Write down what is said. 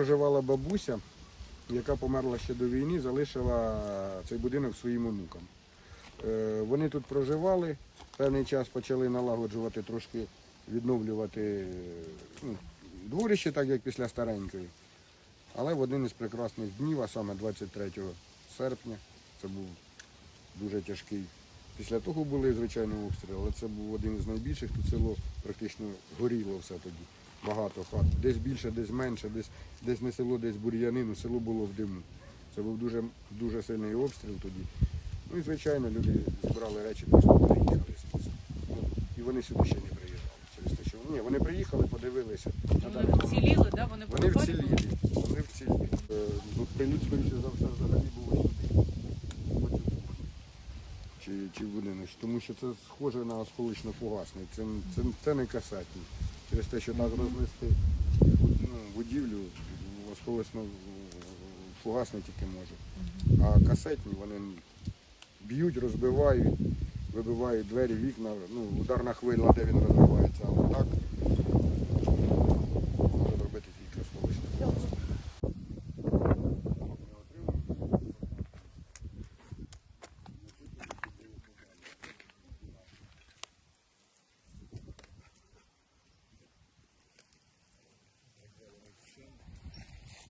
проживала бабуся, яка померла ще до війни, залишила цей будинок своїм онукам. Е, Вони тут проживали, певний час почали налагоджувати, трошки відновлювати ну, дворище, так як після старенької. Але в один із прекрасних днів, а саме 23 серпня, це був дуже тяжкий. Після того були звичайні обстріли, але це був один із найбільших. Тут село практично горіло все тоді. Багато хат. Десь більше, десь менше, десь, десь не село, десь бур'яни, ну село було в диму. Це був дуже, дуже сильний обстріл тоді. Ну і звичайно, люди збирали речі, просто. Ну, І вони сюди ще не приїжджали. Через те, що ні, вони приїхали, подивилися. Вони вціліли, да? Вони вони були вцілілі, вони вцілілі. Е, ну, Приліт, за все, взагалі був ось сюди. Чи, чи будинок. Тому що це схоже на осколочно-фугасний. Це, це, це не касетні. Через те, що так рознести ну, будівлю, осколочно-фугасний тільки може. А касетні вони б'ють, розбивають, вибивають двері, вікна, ну, ударна хвиля, де він розбивається. А так